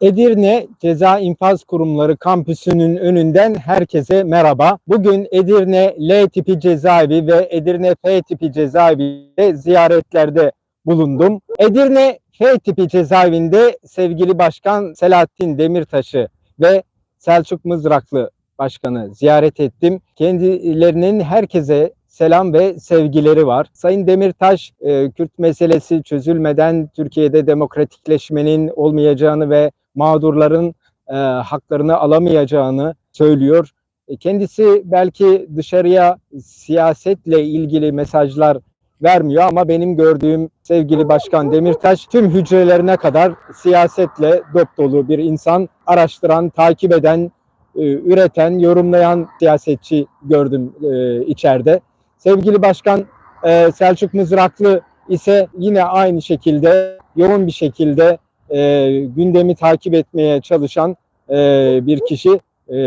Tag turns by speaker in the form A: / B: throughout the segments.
A: Edirne Ceza İnfaz Kurumları kampüsünün önünden herkese merhaba. Bugün Edirne L tipi cezaevi ve Edirne F tipi cezaevinde ziyaretlerde bulundum. Edirne F tipi cezaevinde sevgili Başkan Selahattin Demirtaş'ı ve Selçuk Mızraklı Başkanı ziyaret ettim. Kendilerinin herkese selam ve sevgileri var. Sayın Demirtaş, e, Kürt meselesi çözülmeden Türkiye'de demokratikleşmenin olmayacağını ve mağdurların e, haklarını alamayacağını söylüyor. E, Kendisi belki dışarıya siyasetle ilgili mesajlar vermiyor ama benim gördüğüm sevgili Başkan Demirtaş tüm hücrelerine kadar siyasetle dop dolu bir insan, araştıran, takip eden, e, üreten, yorumlayan siyasetçi gördüm e, içeride. Sevgili Başkan Selçuk Mızraklı ise yine aynı şekilde yoğun bir şekilde e, gündemi takip etmeye çalışan e, bir kişi e,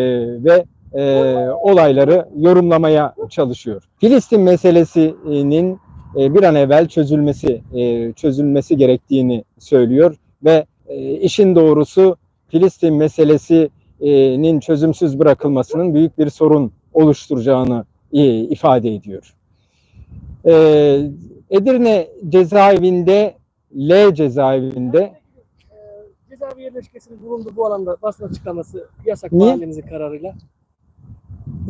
A: ve e, olayları yorumlamaya çalışıyor. Filistin meselesinin e, bir an evvel çözülmesi e, çözülmesi gerektiğini söylüyor ve e, işin doğrusu Filistin meselesinin çözümsüz bırakılmasının büyük bir sorun oluşturacağını e, ifade ediyor. E, Edirne cezaevinde L cezaevinde
B: cezaevi yerleşkesinin bulunduğu bu alanda basın açıklaması yasak
A: Niye?
B: mahallemizin kararıyla.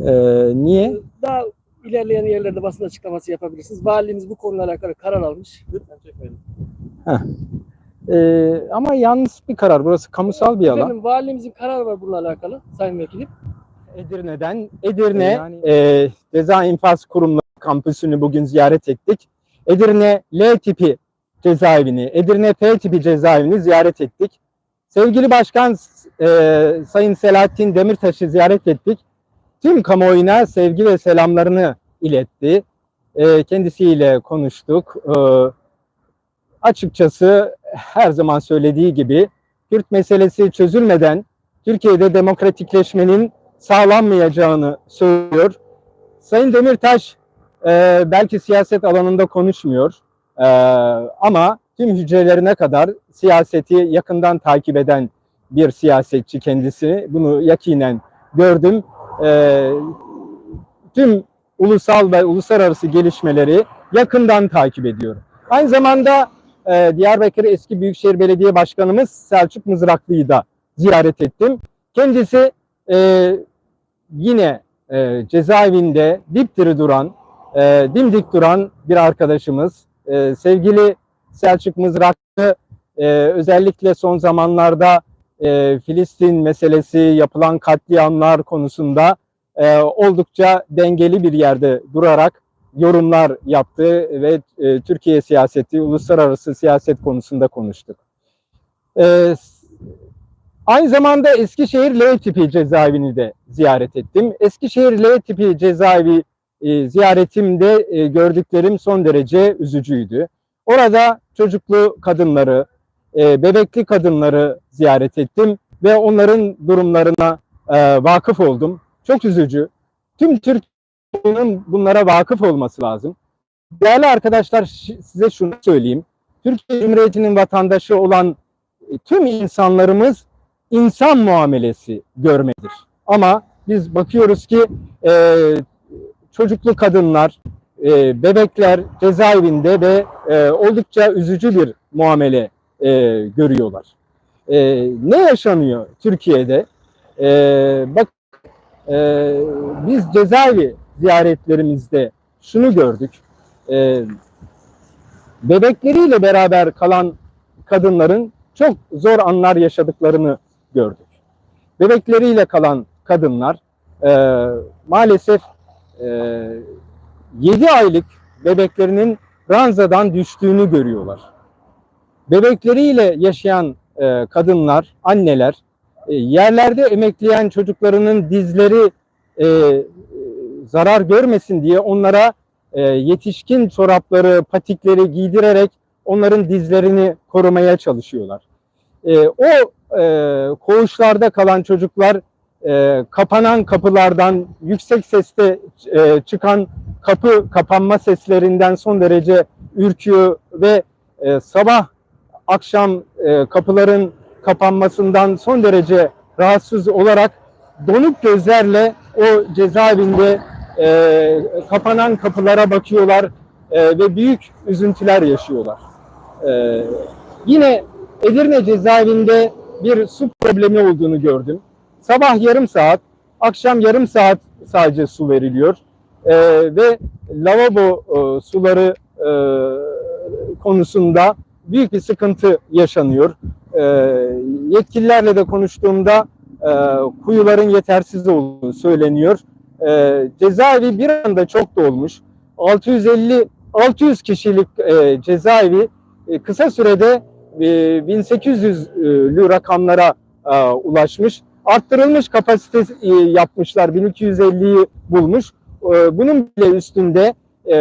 A: e, niye?
B: Ee, Daha ilerleyen yerlerde basın açıklaması yapabilirsiniz. Valimiz bu konuyla alakalı karar almış. Lütfen çekmeyin.
A: E, ama yanlış bir karar. Burası kamusal bir alan.
B: Efendim valimizin kararı var bununla alakalı Sayın Vekilim.
A: Edirne'den Edirne
C: Yani-
A: e, Ceza İnfaz Kurumları kampüsünü bugün ziyaret ettik. Edirne L tipi cezaevini, Edirne F tipi cezaevini ziyaret ettik. Sevgili Başkan e, Sayın Selahattin Demirtaş'ı ziyaret ettik. Tüm kamuoyuna sevgi ve selamlarını iletti. E, kendisiyle konuştuk. E, açıkçası her zaman söylediği gibi Kürt meselesi çözülmeden Türkiye'de demokratikleşmenin sağlanmayacağını söylüyor. Sayın Demirtaş e, belki siyaset alanında konuşmuyor e, ama tüm hücrelerine kadar siyaseti yakından takip eden bir siyasetçi kendisi. Bunu yakinen gördüm. E, tüm ulusal ve uluslararası gelişmeleri yakından takip ediyor. Aynı zamanda e, Diyarbakır eski Büyükşehir Belediye Başkanımız Selçuk Mızraklı'yı da ziyaret ettim. Kendisi e, yine e, cezaevinde dipdiri duran, e, dimdik duran bir arkadaşımız. E, sevgili Selçuk Mızraklı e, özellikle son zamanlarda e, Filistin meselesi, yapılan katliamlar konusunda e, oldukça dengeli bir yerde durarak yorumlar yaptı ve e, Türkiye siyaseti, uluslararası siyaset konusunda konuştuk. E, Aynı zamanda Eskişehir L tipi cezaevini de ziyaret ettim. Eskişehir L tipi cezaevi e, ziyaretimde e, gördüklerim son derece üzücüydü. Orada çocuklu kadınları, e, bebekli kadınları ziyaret ettim ve onların durumlarına e, vakıf oldum. Çok üzücü. Tüm Türkiye'nin bunlara vakıf olması lazım. Değerli arkadaşlar size şunu söyleyeyim. Türkiye Cumhuriyeti'nin vatandaşı olan e, tüm insanlarımız insan muamelesi görmedir. Ama biz bakıyoruz ki e, çocuklu kadınlar, e, bebekler cezaevinde ve e, oldukça üzücü bir muamele e, görüyorlar. E, ne yaşanıyor Türkiye'de? E, bak, e, biz cezaevi ziyaretlerimizde şunu gördük. E, bebekleriyle beraber kalan kadınların çok zor anlar yaşadıklarını gördük. Bebekleriyle kalan kadınlar e, maalesef e, 7 aylık bebeklerinin ranzadan düştüğünü görüyorlar. Bebekleriyle yaşayan e, kadınlar, anneler e, yerlerde emekleyen çocuklarının dizleri e, e, zarar görmesin diye onlara e, yetişkin çorapları, patikleri giydirerek onların dizlerini korumaya çalışıyorlar. E, o e, koğuşlarda kalan çocuklar e, kapanan kapılardan yüksek sesle e, çıkan kapı kapanma seslerinden son derece ürküyor ve e, sabah akşam e, kapıların kapanmasından son derece rahatsız olarak donuk gözlerle o cezaevinde e, kapanan kapılara bakıyorlar e, ve büyük üzüntüler yaşıyorlar. E, yine Edirne cezaevinde bir su problemi olduğunu gördüm. Sabah yarım saat, akşam yarım saat sadece su veriliyor E, ve lavabo e, suları e, konusunda büyük bir sıkıntı yaşanıyor. E, yetkililerle de konuştuğumda e, kuyuların yetersiz olduğu söyleniyor. E, cezaevi bir anda çok dolmuş. 650 600 kişilik e, cezaevi e, kısa sürede e, 1800'lü rakamlara e, ulaşmış. Arttırılmış kapasite e, yapmışlar. 1250'yi bulmuş. E, bunun bile üstünde e,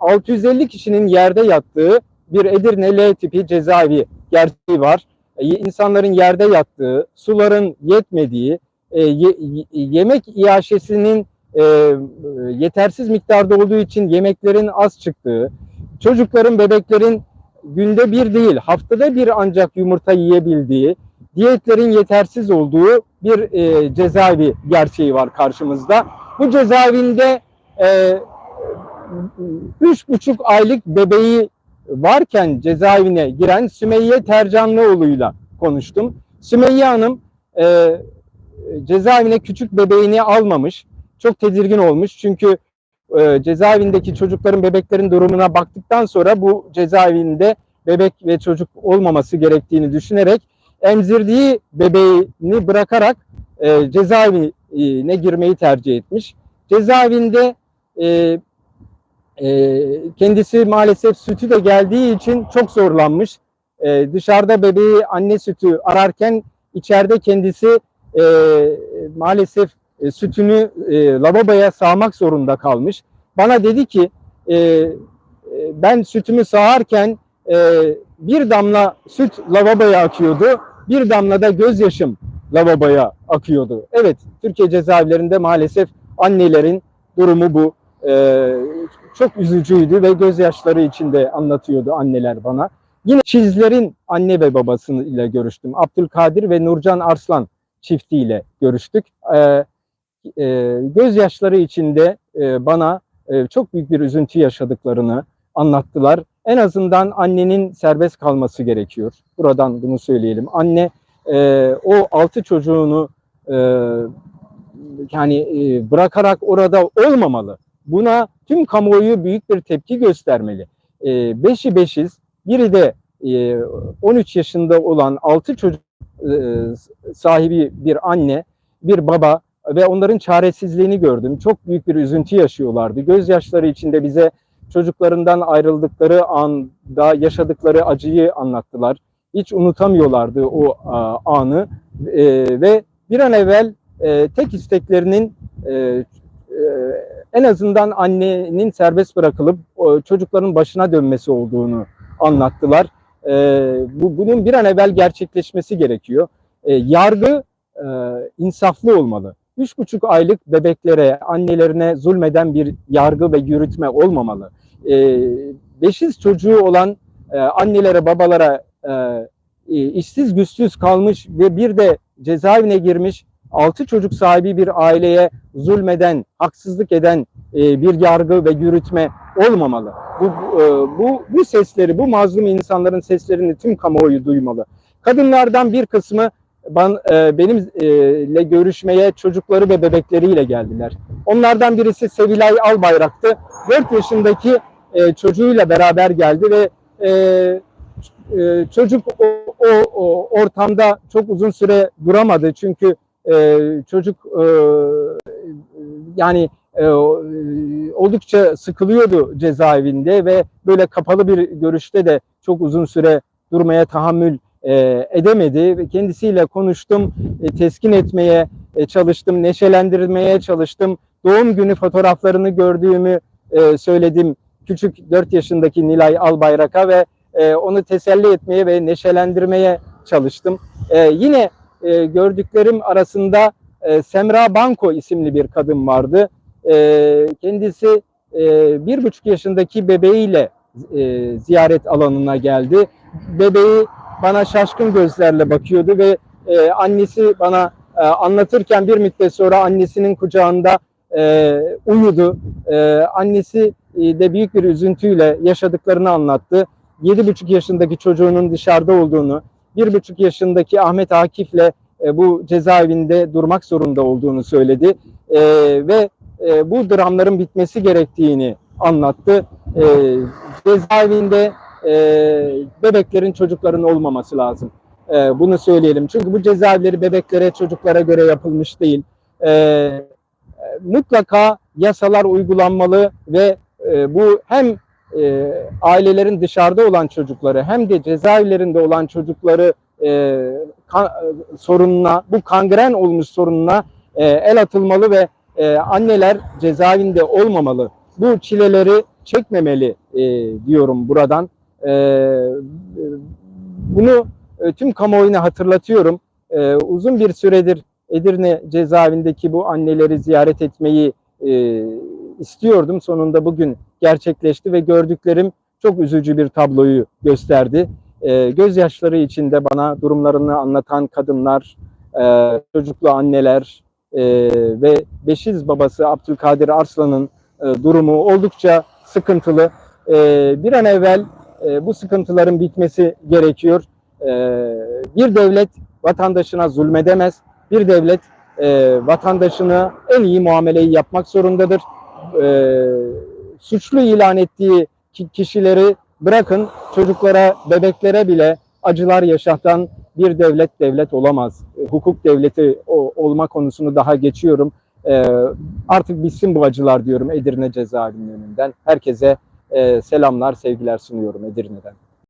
A: 650 kişinin yerde yattığı bir Edirne L tipi cezaevi gerçeği var. E, insanların yerde yattığı, suların yetmediği, e, ye- ye- yemek iaşesinin e, yetersiz miktarda olduğu için yemeklerin az çıktığı, çocukların, bebeklerin günde bir değil, haftada bir ancak yumurta yiyebildiği, diyetlerin yetersiz olduğu bir e, cezaevi gerçeği var karşımızda. Bu cezaevinde e, üç buçuk aylık bebeği varken cezaevine giren Sümeyye Tercanlıoğlu'yla konuştum. Sümeyye Hanım e, cezaevine küçük bebeğini almamış. Çok tedirgin olmuş çünkü e, cezaevindeki çocukların, bebeklerin durumuna baktıktan sonra bu cezaevinde bebek ve çocuk olmaması gerektiğini düşünerek emzirdiği bebeğini bırakarak e, cezaevine girmeyi tercih etmiş. Cezaevinde e, e, kendisi maalesef sütü de geldiği için çok zorlanmış. E, dışarıda bebeği anne sütü ararken içeride kendisi e, maalesef e, sütünü e, lavaboya sağmak zorunda kalmış. Bana dedi ki e, e, ben sütümü sağarken e, bir damla süt lavaboya akıyordu, bir damla da gözyaşım lavaboya akıyordu. Evet, Türkiye cezaevlerinde maalesef annelerin durumu bu. E, çok üzücüydü ve gözyaşları içinde anlatıyordu anneler bana. Yine Çizler'in anne ve babasıyla görüştüm. Abdülkadir ve Nurcan Arslan çiftiyle görüştük. E, e, gözyaşları içinde e, bana e, çok büyük bir üzüntü yaşadıklarını anlattılar. En azından annenin serbest kalması gerekiyor. Buradan bunu söyleyelim. Anne e, o altı çocuğunu e, yani e, bırakarak orada olmamalı. Buna tüm kamuoyu büyük bir tepki göstermeli. E, beşi beşiz, biri de e, 13 yaşında olan altı çocuk e, sahibi bir anne, bir baba ve onların çaresizliğini gördüm. Çok büyük bir üzüntü yaşıyorlardı. Gözyaşları içinde bize çocuklarından ayrıldıkları anda yaşadıkları acıyı anlattılar. Hiç unutamıyorlardı o anı E, ve bir an evvel e, tek isteklerinin e, e, en azından annenin serbest bırakılıp o, çocukların başına dönmesi olduğunu anlattılar. E, bu bunun bir an evvel gerçekleşmesi gerekiyor. E, yargı e, insaflı olmalı. Üç buçuk aylık bebeklere, annelerine zulmeden bir yargı ve yürütme olmamalı. E, beşiz çocuğu olan e, annelere, babalara e, e, işsiz güçsüz kalmış ve bir de cezaevine girmiş altı çocuk sahibi bir aileye zulmeden, haksızlık eden e, bir yargı ve yürütme olmamalı. Bu, e, bu, bu sesleri, bu mazlum insanların seslerini tüm kamuoyu duymalı. Kadınlardan bir kısmı ben, e, benimle görüşmeye çocukları ve bebekleriyle geldiler. Onlardan birisi Sevilay Albayrak'tı. 4 yaşındaki e, çocuğuyla beraber geldi ve e, e, çocuk o, o, o ortamda çok uzun süre duramadı. Çünkü e, çocuk e, yani e, oldukça sıkılıyordu cezaevinde ve böyle kapalı bir görüşte de çok uzun süre durmaya tahammül e, edemedi. Kendisiyle konuştum, e, teskin etmeye e, çalıştım, neşelendirmeye çalıştım. Doğum günü fotoğraflarını gördüğümü e, söyledim küçük 4 yaşındaki Nilay Albayrak'a ve e, onu teselli etmeye ve neşelendirmeye çalıştım. E, yine e, gördüklerim arasında e, Semra Banko isimli bir kadın vardı. E, kendisi e, bir buçuk yaşındaki bebeğiyle ziyaret alanına geldi. Bebeği bana şaşkın gözlerle bakıyordu ve annesi bana anlatırken bir müddet sonra annesinin kucağında e, uyudu. Annesi de büyük bir üzüntüyle yaşadıklarını anlattı. 7,5 yaşındaki çocuğunun dışarıda olduğunu, 1,5 yaşındaki Ahmet Akif'le e, bu cezaevinde durmak zorunda olduğunu söyledi. E, ve e, bu dramların bitmesi gerektiğini anlattı. Cezaevinde bebeklerin, çocukların olmaması lazım. Bunu söyleyelim. Çünkü bu cezaevleri bebeklere, çocuklara göre yapılmış değil. E, mutlaka yasalar uygulanmalı ve bu hem e, ailelerin dışarıda olan çocukları hem de cezaevlerinde olan çocukları e, ka- e, sorununa, bu kangren olmuş sorununa e, el atılmalı ve e, anneler cezaevinde olmamalı. Bu çileleri çekmemeli e, diyorum buradan. E, bunu e, tüm kamuoyuna hatırlatıyorum. E, uzun bir süredir Edirne cezaevindeki bu anneleri ziyaret etmeyi e, istiyordum. Sonunda bugün gerçekleşti ve gördüklerim çok üzücü bir tabloyu gösterdi. E, gözyaşları içinde bana durumlarını anlatan kadınlar, e, çocuklu anneler e, ve Beşiz babası Abdülkadir Arslan'ın e, durumu oldukça sıkıntılı. E, bir an evvel e, bu sıkıntıların bitmesi gerekiyor. E, bir devlet vatandaşına zulmedemez. Bir devlet e, vatandaşına en iyi muameleyi yapmak zorundadır. E, suçlu ilan ettiği ki- kişileri bırakın çocuklara, bebeklere bile acılar yaşatan bir devlet devlet olamaz. E, hukuk devleti olma konusunu daha geçiyorum. E, artık bitsin bu acılar diyorum Edirne cezaevinin önünden. Herkese e, selamlar, sevgiler sunuyorum Edirne'den.